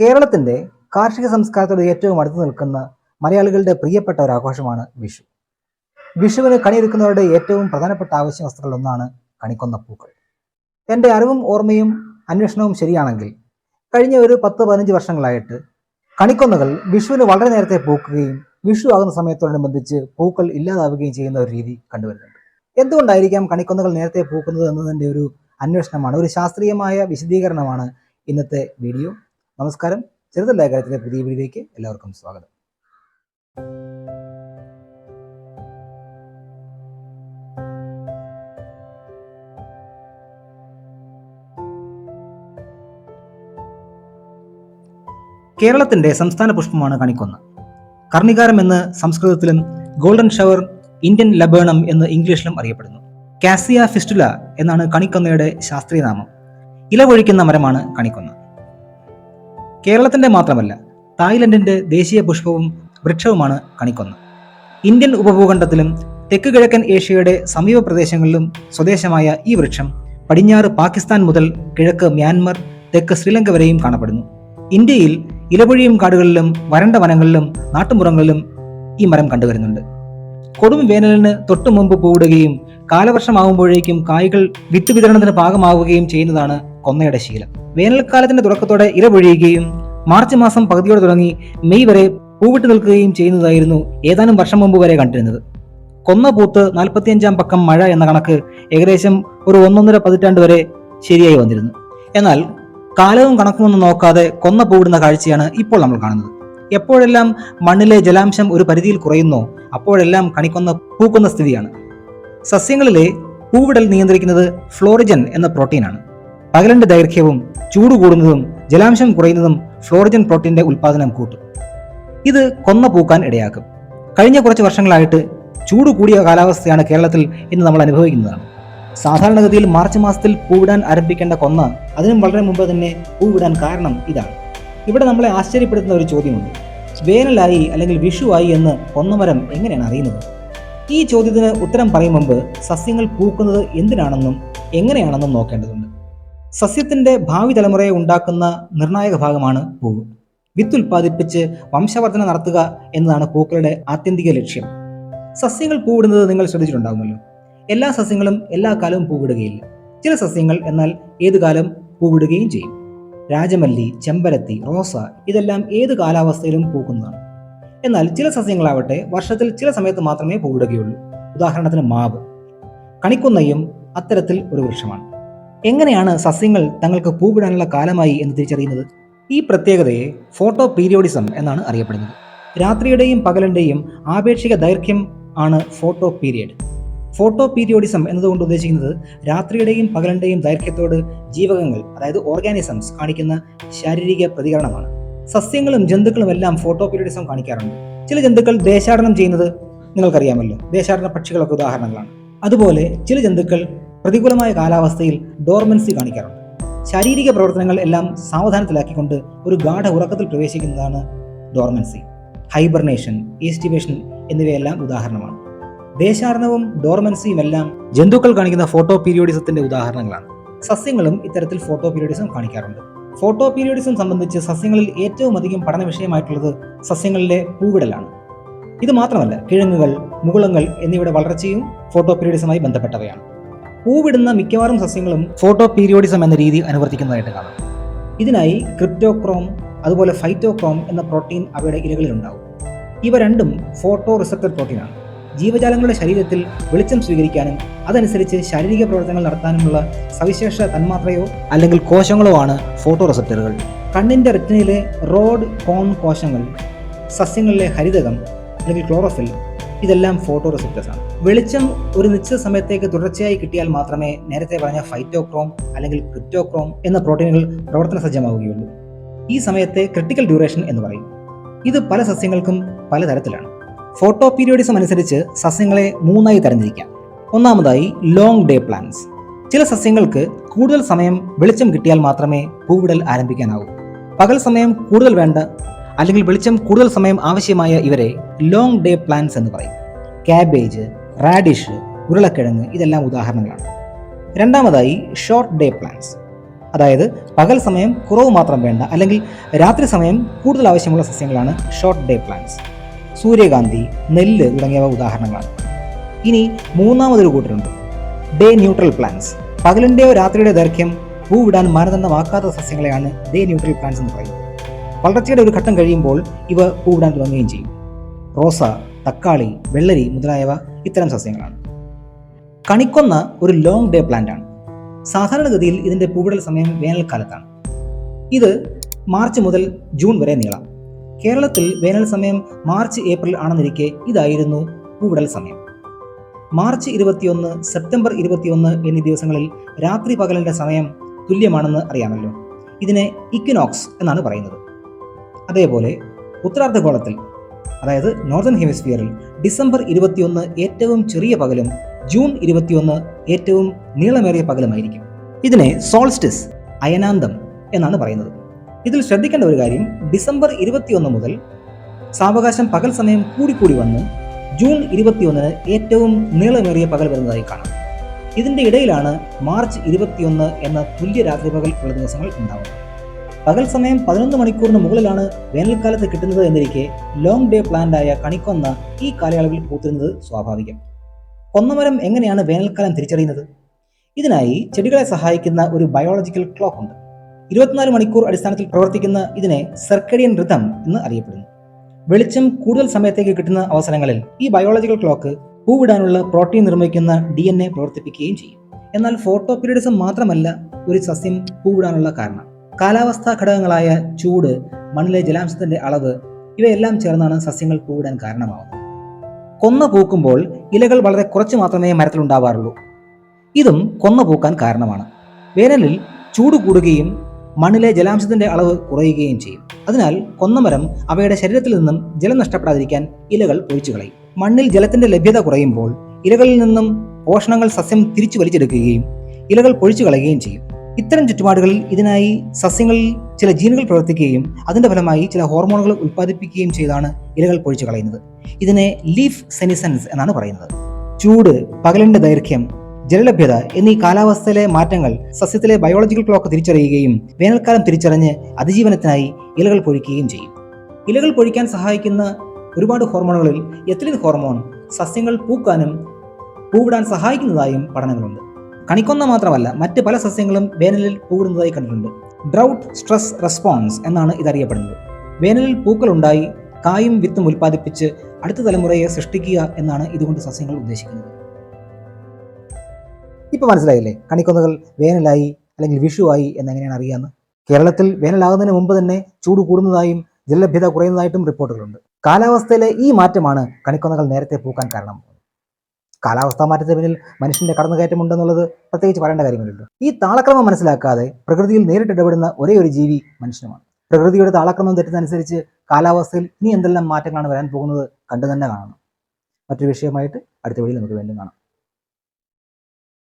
കേരളത്തിന്റെ കാർഷിക സംസ്കാരത്തോട് ഏറ്റവും അടുത്ത് നിൽക്കുന്ന മലയാളികളുടെ പ്രിയപ്പെട്ട ഒരു ആഘോഷമാണ് വിഷു. വിഷുവിന് കണിയൊരുക്കുന്നവരുടെ ഏറ്റവും പ്രധാനപ്പെട്ട ആവശ്യ വസ്തുക്കളിൽ ഒന്നാണ് കണിക്കൊന്ന പൂക്കൾ എന്റെ അറിവും ഓർമ്മയും അന്വേഷണവും ശരിയാണെങ്കിൽ കഴിഞ്ഞ ഒരു പത്ത് പതിനഞ്ച് വർഷങ്ങളായിട്ട് കണിക്കൊന്നകൾ വിഷുവിന് വളരെ നേരത്തെ പൂക്കുകയും വിഷു ആകുന്ന സമയത്തോടനുബന്ധിച്ച് പൂക്കൾ ഇല്ലാതാവുകയും ചെയ്യുന്ന ഒരു രീതി കണ്ടുവരുന്നുണ്ട്. എന്തുകൊണ്ടായിരിക്കാം കണിക്കൊന്നകൾ നേരത്തെ പൂക്കുന്നത് എന്നതിന്റെ ഒരു അന്വേഷണമാണ് ഒരു ശാസ്ത്രീയമായ വിശദീകരണമാണ് ഇന്നത്തെ വീഡിയോ. നമസ്കാരം. ചെറുതല്ല കാര്യത്തിലെ പുതിയ വീഡിയോയിലേക്ക് എല്ലാവർക്കും സ്വാഗതം. കേരളത്തിന്റെ സംസ്ഥാന പുഷ്പമാണ് കണിക്കൊന്ന. കർണികാരം എന്ന് സംസ്കൃതത്തിലും ഗോൾഡൻ ഷവർ ഇന്ത്യൻ ലബേണം എന്ന് ഇംഗ്ലീഷിലും അറിയപ്പെടുന്നു. കാസിയ ഫിസ്റ്റുല എന്നാണ് കണിക്കൊന്നയുടെ ശാസ്ത്രീയ നാമം. ഇലവൊഴിക്കുന്ന മരമാണ് കണിക്കൊന്ന. കേരളത്തിന്റെ മാത്രമല്ല തായ്ലൻഡിന്റെ ദേശീയ പുഷ്പവും വൃക്ഷവുമാണ് കണിക്കൊന്ന. ഇന്ത്യൻ ഉപഭൂഖണ്ഡത്തിലും തെക്ക് കിഴക്കൻ ഏഷ്യയുടെ സമീപ പ്രദേശങ്ങളിലും സ്വദേശമായ ഈ വൃക്ഷം പടിഞ്ഞാറ് പാകിസ്ഥാൻ മുതൽ കിഴക്ക് മ്യാൻമർ തെക്ക് ശ്രീലങ്ക വരെയും കാണപ്പെടുന്നു. ഇന്ത്യയിൽ ഇലപൊഴിയും കാടുകളിലും വരണ്ട വനങ്ങളിലും നാട്ടുമുറങ്ങളിലും ഈ മരം കണ്ടുവരുന്നുണ്ട്. കൊടും വേനലിന് തൊട്ടു മുമ്പ് പൂവിടുകയും കാലവർഷമാകുമ്പോഴേക്കും കായ്കൾ വിത്ത് വിതരണത്തിന് പാകമാവുകയും ചെയ്യുന്നതാണ് കൊന്നയുടെ ശീലം. വേനൽക്കാലത്തിന്റെ തുടക്കത്തോടെ ഇല പൊഴിയുകയും മാർച്ച് മാസം പകുതിയോടെ തുടങ്ങി മെയ് വരെ പൂവിട്ട് നിൽക്കുകയും ചെയ്യുന്നതായിരുന്നു ഏതാനും വർഷം മുമ്പ് വരെ കണ്ടിരുന്നത്. കൊന്ന പൂത്ത് നാൽപ്പത്തിയഞ്ചാം പക്കം മഴ എന്ന കണക്ക് ഏകദേശം ഒരു ഒന്നൊന്നര പതിറ്റാണ്ട് വരെ ശരിയായി വന്നിരുന്നു. എന്നാൽ കാലവും കണക്കുമൊന്നും നോക്കാതെ കൊന്ന പൂവിടുന്ന കാഴ്ചയാണ് ഇപ്പോൾ നമ്മൾ കാണുന്നത്. എപ്പോഴെല്ലാം മണ്ണിലെ ജലാംശം ഒരു പരിധിയിൽ കുറയുന്നോ അപ്പോഴെല്ലാം കണിക്കൊന്ന പൂക്കുന്ന സ്ഥിതിയാണ്. സസ്യങ്ങളിലെ പൂവിടൽ നിയന്ത്രിക്കുന്നത് ഫ്ലോറിജൻ എന്ന പ്രോട്ടീനാണ്. പകലിന്റെ ദൈർഘ്യവും ചൂട് കൂടുന്നതും ജലാംശം കുറയുന്നതും ഫ്ലോറിജൻ പ്രോട്ടീന്റെ ഉൽപ്പാദനം കൂട്ടും. ഇത് കൊന്ന പൂക്കാൻ ഇടയാക്കും. കഴിഞ്ഞ കുറച്ച് വർഷങ്ങളായിട്ട് ചൂട് കൂടിയ കാലാവസ്ഥയാണ് കേരളത്തിൽ ഇന്ന് നമ്മൾ അനുഭവിക്കുന്നതാണ് സാധാരണഗതിയിൽ മാർച്ച് മാസത്തിൽ പൂവിടാൻ ആരംഭിക്കേണ്ട കൊന്ന അതിനും വളരെ മുമ്പ് തന്നെ പൂവിടാൻ കാരണം ഇതാണ്. ഇവിടെ നമ്മളെ ആശ്ചര്യപ്പെടുത്തുന്ന ഒരു ചോദ്യമുണ്ട്. വേനലായി അല്ലെങ്കിൽ വിഷുവായി എന്ന് കൊന്നമരം എങ്ങനെയാണ് അറിയുന്നത്? ഈ ചോദ്യത്തിന് ഉത്തരം പറയും മുമ്പ് സസ്യങ്ങൾ പൂക്കുന്നത് എന്തിനാണെന്നും എങ്ങനെയാണെന്നും നോക്കേണ്ടതുണ്ട്. സസ്യത്തിന്റെ ഭാവി തലമുറയെ ഉണ്ടാക്കുന്ന നിർണായക ഭാഗമാണ് പൂവ്. വിത്ത് ഉൽപ്പാദിപ്പിച്ച് വംശവർധന നടത്തുക എന്നതാണ് പൂക്കളുടെ ആത്യന്തിക ലക്ഷ്യം. സസ്യങ്ങൾ പൂവിടുന്നത് നിങ്ങൾ ശ്രദ്ധിച്ചിട്ടുണ്ടാകുമല്ലോ എല്ലാ സസ്യങ്ങളും എല്ലാ കാലവും പൂവിടുകയില്ല. ചില സസ്യങ്ങൾ എന്നാൽ ഏതു കാലം പൂവിടുകയും ചെയ്യും. രാജമല്ലി ചെമ്പരത്തി റോസ ഇതെല്ലാം ഏത് കാലാവസ്ഥയിലും പൂക്കുന്നതാണ്. എന്നാൽ ചില സസ്യങ്ങളാവട്ടെ വർഷത്തിൽ ചില സമയത്ത് മാത്രമേ പൂവിടുകയുള്ളൂ. ഉദാഹരണത്തിന് മാവ്. കണിക്കുന്നയും അത്തരത്തിൽ ഒരു വൃക്ഷമാണ്. എങ്ങനെയാണ് സസ്യങ്ങൾ തങ്ങൾക്ക് പൂവിടാനുള്ള കാലമായി എന്ന് തിരിച്ചറിയുന്നത്? ഈ പ്രത്യേകതയെ ഫോട്ടോ പീരിയോഡിസം എന്നാണ് അറിയപ്പെടുന്നത്. രാത്രിയുടെയും പകലിന്റെയും ആപേക്ഷിക ദൈർഘ്യം ആണ് ഫോട്ടോ പീരിയഡ് ഫോട്ടോ പീരിയോഡിസം എന്നതുകൊണ്ട് ഉദ്ദേശിക്കുന്നത് രാത്രിയുടെയും പകലിന്റെയും ദൈർഘ്യത്തോട് ജീവകങ്ങൾ അതായത് ഓർഗാനിസംസ് കാണിക്കുന്ന ശാരീരിക പ്രതികരണമാണ്. സസ്യങ്ങളും ജന്തുക്കളും എല്ലാം ഫോട്ടോ പീരിയോഡിസം കാണിക്കാറുണ്ട്. ചില ജന്തുക്കൾ ദേശാടനം ചെയ്യുന്നത് നിങ്ങൾക്കറിയാമല്ലോ. ദേശാടന പക്ഷികളൊക്കെ ഉദാഹരണങ്ങളാണ്. അതുപോലെ ചില ജന്തുക്കൾ പ്രതികൂലമായ കാലാവസ്ഥയിൽ ഡോർമൻസി കാണിക്കാറുണ്ട്. ശാരീരിക പ്രവർത്തനങ്ങൾ എല്ലാം സാവധാനത്തിലാക്കിക്കൊണ്ട് ഒരു ഗാഠ ഉറക്കത്തിൽ പ്രവേശിക്കുന്നതാണ് ഡോർമൻസി ഹൈബർനേഷൻ ഈസ്റ്റിവേഷൻ എന്നിവയെല്ലാം ഉദാഹരണമാണ്. ദേശാടനവും ഡോർമൻസിയും എല്ലാം ജന്തുക്കൾ കാണിക്കുന്ന ഫോട്ടോ പീരിയോഡിസത്തിന്റെ ഉദാഹരണങ്ങളാണ്. സസ്യങ്ങളും ഇത്തരത്തിൽ ഫോട്ടോ പീരിയോഡിസം കാണിക്കാറുണ്ട്. ഫോട്ടോ പീരിയോഡിസം സംബന്ധിച്ച് സസ്യങ്ങളിൽ ഏറ്റവും അധികം പഠന വിഷയമായിട്ടുള്ളത് സസ്യങ്ങളിലെ പൂവിടലാണ്. ഇത് മാത്രമല്ല കിഴങ്ങുകൾ മുകുളങ്ങൾ എന്നിവയുടെ വളർച്ചയും ഫോട്ടോ പീരിയോഡിസമായി ബന്ധപ്പെട്ടവയാണ്. പൂവിടുന്ന മിക്കവാറും സസ്യങ്ങളും ഫോട്ടോ പീരിയോഡിസം എന്ന രീതി അനുവർത്തിക്കുന്നതായിട്ട് കാണാം. ഇതിനായി ക്രിപ്റ്റോക്രോം അതുപോലെ ഫൈറ്റോക്രോം എന്ന പ്രോട്ടീൻ അവയുടെ ഇലകളിലുണ്ടാവും. ഇവ രണ്ടും ഫോട്ടോ റിസപ്റ്റർ പ്രോട്ടീനാണ്. ജീവജാലങ്ങളുടെ ശരീരത്തിൽ വെളിച്ചം സ്വീകരിക്കാനും അതനുസരിച്ച് ശാരീരിക പ്രവർത്തനങ്ങൾ നടത്താനുമുള്ള സവിശേഷ തന്മാത്രയോ അല്ലെങ്കിൽ കോശങ്ങളോ ആണ് ഫോട്ടോ റിസപ്റ്ററുകൾ കണ്ണിന്റെ റെറ്റിനയിലെ റോഡ് കോൺ കോശങ്ങൾ സസ്യങ്ങളിലെ ഹരിതകം അല്ലെങ്കിൽ ക്ലോറോഫിൽ ഇതെല്ലാം ഫോട്ടോ റിസപ്റ്റേഴ്സ് ആണ് വെളിച്ചം ഒരു നിശ്ചിത സമയത്തേക്ക് തുടർച്ചയായി കിട്ടിയാൽ മാത്രമേ നേരത്തെ പറഞ്ഞ ഫൈറ്റോക്രോം അല്ലെങ്കിൽ ക്രിപ്റ്റോക്രോം എന്ന പ്രോട്ടീനുകൾ പ്രവർത്തന സജ്ജമാവുകയുള്ളൂ. ഈ സമയത്തെ ക്രിട്ടിക്കൽ ഡ്യൂറേഷൻ എന്ന് പറയും. ഇത് പല സസ്യങ്ങൾക്കും പലതരത്തിലാണ് ഫോട്ടോ പീരിയോഡിസം അനുസരിച്ച് സസ്യങ്ങളെ മൂന്നായി തരംതിരിക്കാം. ഒന്നാമതായി ലോങ് ഡേ പ്ലാന്റ്സ് ചില സസ്യങ്ങൾക്ക് കൂടുതൽ സമയം വെളിച്ചം കിട്ടിയാൽ മാത്രമേ പൂവിടൽ ആരംഭിക്കാനാവൂ. പകൽ സമയം കൂടുതൽ വേണ്ട അല്ലെങ്കിൽ വെളിച്ചം കൂടുതൽ സമയം ആവശ്യമായ ഇവരെ ലോങ് ഡേ പ്ലാന്റ്സ് എന്ന് പറയും. കാബേജ് റാഡിഷ് ഉരുളക്കിഴങ്ങ് ഇതെല്ലാം ഉദാഹരണങ്ങളാണ്. രണ്ടാമതായി ഷോർട്ട് ഡേ പ്ലാൻസ് അതായത് പകൽ സമയം കുറവ് മാത്രം വേണ്ട അല്ലെങ്കിൽ രാത്രി സമയം കൂടുതൽ ആവശ്യമുള്ള സസ്യങ്ങളാണ് ഷോർട്ട് ഡേ പ്ലാന്റ്സ് സൂര്യകാന്തി നെല്ല് തുടങ്ങിയവ ഉദാഹരണങ്ങളാണ്. ഇനി മൂന്നാമതൊരു കൂട്ടരുണ്ട്. ഡേ ന്യൂട്രൽ പ്ലാന്റ്സ് പകലിന്റെയോ രാത്രിയുടെ ദൈർഘ്യം പൂവിടാൻ മാനദണ്ഡമാക്കാത്ത സസ്യങ്ങളെയാണ് ഡേ ന്യൂട്രൽ പ്ലാന്റ്സ് എന്ന് പറയുന്നത്. വളർച്ചയുടെ ഒരു ഘട്ടം കഴിയുമ്പോൾ ഇവ പൂവിടാൻ തുടങ്ങുകയും ചെയ്യും. റോസ തക്കാളി വെള്ളരി മുതലായവ ഇത്തരം സസ്യങ്ങളാണ്. കണിക്കൊന്ന ഒരു ലോങ് ഡേ പ്ലാന്റ് ആണ്. സാധാരണഗതിയിൽ ഇതിന്റെ പൂവിടൽ സമയം വേനൽക്കാലത്താണ്. ഇത് മാർച്ച് മുതൽ ജൂൺ വരെ നീളാം. കേരളത്തിൽ വേനൽ സമയം മാർച്ച് ഏപ്രിൽ ആണെന്നിരിക്കെ ഇതായിരുന്നു പൂവിടൽ സമയം. മാർച്ച് ഇരുപത്തിയൊന്ന് സെപ്റ്റംബർ ഇരുപത്തിയൊന്ന് എന്നീ ദിവസങ്ങളിൽ രാത്രി പകലിന്റെ സമയം തുല്യമാണെന്ന് അറിയാമല്ലോ. ഇതിനെ ഇക്വിനോക്സ് എന്നാണ് പറയുന്നത്. അതേപോലെ ഉത്തരാർദ്ധഗോളത്തിൽ അതായത് നോർത്തേൺ ഹെമിസ്ഫിയറിൽ ഡിസംബർ ഇരുപത്തിയൊന്ന് ഏറ്റവും ചെറിയ പകലും ജൂൺ ഇരുപത്തിയൊന്ന് ഏറ്റവും നീളമേറിയ പകലുമായിരിക്കും. ഇതിനെ സോൾസ്റ്റിസ് അയനാന്തം എന്നാണ് പറയുന്നത്. ഇതിൽ ശ്രദ്ധിക്കേണ്ട ഒരു കാര്യം ഡിസംബർ ഇരുപത്തിയൊന്ന് മുതൽ സാവകാശം പകൽ സമയം കൂടിക്കൂടി വന്ന് ജൂൺ ഇരുപത്തിയൊന്നിന് ഏറ്റവും നീളമേറിയ പകൽ വരുന്നതായി കാണാം. ഇതിന്റെ ഇടയിലാണ് മാർച്ച് ഇരുപത്തിയൊന്ന് എന്ന തുല്യ രാത്രി പകൽ ഉള്ള ദിവസങ്ങൾ ഉണ്ടാവുന്നത്. പകൽ സമയം പതിനൊന്ന് മണിക്കൂറിന് മുകളിലാണ് വേനൽക്കാലത്ത് കിട്ടുന്നത് എന്നിരിക്കെ ലോങ് ഡേ പ്ലാന്റായ കണിക്കൊന്ന ഈ കാലയളവിൽ പൂത്തുന്നത് സ്വാഭാവികം. കൊന്നമരം എങ്ങനെയാണ് വേനൽക്കാലം തിരിച്ചറിയുന്നത്? ഇതിനായി ചെടികളെ സഹായിക്കുന്ന ഒരു ബയോളജിക്കൽ ക്ലോക്ക് ഉണ്ട്. ഇരുപത്തിനാല് മണിക്കൂർ അടിസ്ഥാനത്തിൽ പ്രവർത്തിക്കുന്ന ഇതിനെ സർക്കഡിയൻ റിതം എന്ന് അറിയപ്പെടുന്നു. വെളിച്ചം കൂടുതൽ സമയത്തേക്ക് കിട്ടുന്ന അവസരങ്ങളിൽ ഈ ബയോളജിക്കൽ ക്ലോക്ക് പൂവിടാനുള്ള പ്രോട്ടീൻ നിർമ്മിക്കുന്ന ഡി പ്രവർത്തിപ്പിക്കുകയും ചെയ്യും. എന്നാൽ ഫോട്ടോ പീരിയഡിസം മാത്രമല്ല ഒരു സസ്യം പൂവിടാനുള്ള കാരണം. കാലാവസ്ഥാ ഘടകങ്ങളായ ചൂട് മണ്ണിലെ ജലാംശത്തിന്റെ അളവ് ഇവയെല്ലാം ചേർന്നാണ് സസ്യങ്ങൾ പൂവിടാൻ കാരണമാവുന്നത്. കൊന്ന പൂക്കുമ്പോൾ ഇലകൾ വളരെ കുറച്ച് മാത്രമേ മരത്തിലുണ്ടാവാറുള്ളൂ. ഇതും കൊന്ന പൂക്കാൻ കാരണമാണ്. വേനലിൽ ചൂട് കൂടുകയും മണ്ണിലെ ജലാംശത്തിന്റെ അളവ് കുറയുകയും ചെയ്യും. അതിനാൽ കൊന്നമരം അവയുടെ ശരീരത്തിൽ നിന്നും ജലം നഷ്ടപ്പെടാതിരിക്കാൻ ഇലകൾ ഒഴിച്ചു കളയും. മണ്ണിൽ ജലത്തിന്റെ ലഭ്യത കുറയുമ്പോൾ ഇലകളിൽ നിന്നും പോഷണങ്ങൾ സസ്യം തിരിച്ചു വലിച്ചെടുക്കുകയും ഇലകൾ പൊഴിച്ചു കളയുകയും ചെയ്യും. ഇത്തരം ചുറ്റുപാടുകളിൽ ഇതിനായി സസ്യങ്ങളിൽ ചില ജീനുകൾ പ്രവർത്തിക്കുകയും അതിന്റെ ഫലമായി ചില ഹോർമോണുകൾ ഉൽപ്പാദിപ്പിക്കുകയും ചെയ്താണ് ഇലകൾ പൊഴിച്ചു കളയുന്നത്. ഇതിനെ ലീഫ് സെനിസൻസ് എന്നാണ് പറയുന്നത്. ചൂട് പകലിന്റെ ദൈർഘ്യം ജലലഭ്യത എന്നീ കാലാവസ്ഥയിലെ മാറ്റങ്ങൾ സസ്യത്തിലെ ബയോളജിക്കൽ ക്ലോക്ക് തിരിച്ചറിയുകയും വേനൽക്കാലം തിരിച്ചറിഞ്ഞ് അതിജീവനത്തിനായി ഇലകൾ പൊഴിക്കുകയും ചെയ്യും. ഇലകൾ പൊഴിക്കാൻ സഹായിക്കുന്ന ഒരുപാട് ഹോർമോണുകളിൽ എത്തിലിൻ ഹോർമോൺ സസ്യങ്ങൾ പൂക്കാനും പൂവിടാൻ സഹായിക്കുന്നതായും പഠനങ്ങളുണ്ട്. കണിക്കൊന്ന മാത്രമല്ല മറ്റ് പല സസ്യങ്ങളും വേനലിൽ പൂവിടുന്നതായി കണ്ടിട്ടുണ്ട്. ഡ്രൗട്ട് സ്ട്രെസ് റെസ്പോൺസ് എന്നാണ് ഇതറിയപ്പെടുന്നത്. വേനലിൽ പൂക്കൾ ഉണ്ടായി കായും വിത്തും ഉൽപ്പാദിപ്പിച്ച് അടുത്ത തലമുറയെ സൃഷ്ടിക്കുക എന്നാണ് ഇതുകൊണ്ട് സസ്യങ്ങൾ ഉദ്ദേശിക്കുന്നത്. ഇപ്പൊ മനസ്സിലായില്ലേ? കണിക്കൊന്നകൾ വേനലായി അല്ലെങ്കിൽ വിഷുവായി എന്നെങ്ങനെയാണ് അറിയാന്ന്? കേരളത്തിൽ വേനലാകുന്നതിന് മുമ്പ് തന്നെ ചൂട് കൂടുന്നതായും ജലലഭ്യത കുറയുന്നതായിട്ടും റിപ്പോർട്ടുകളുണ്ട്. കാലാവസ്ഥയിലെ ഈ മാറ്റമാണ് കണിക്കൊന്നകൾ നേരത്തെ പൂക്കാൻ കാരണം. കാലാവസ്ഥാ മാറ്റത്തിന് പിന്നിൽ മനുഷ്യന്റെ കടന്നുകയറ്റമുണ്ടെന്നുള്ളത് പ്രത്യേകിച്ച് പറയേണ്ട കാര്യമില്ലല്ലോ ഈ താളക്രമം മനസ്സിലാക്കാതെ പ്രകൃതിയിൽ നേരിട്ട് ഇടപെടുന്ന ഒരേ ഒരു ജീവി മനുഷ്യനുമാണ്. പ്രകൃതിയുടെ താളക്രമം തെറ്റുന്നതനുസരിച്ച് കാലാവസ്ഥയിൽ ഇനി എന്തെല്ലാം മാറ്റങ്ങളാണ് വരാൻ പോകുന്നത് കണ്ടു തന്നെ കാണണം. മറ്റൊരു വിഷയമായിട്ട് അടുത്ത വീഡിയോയിൽ നമുക്ക് വീണ്ടും കാണാം.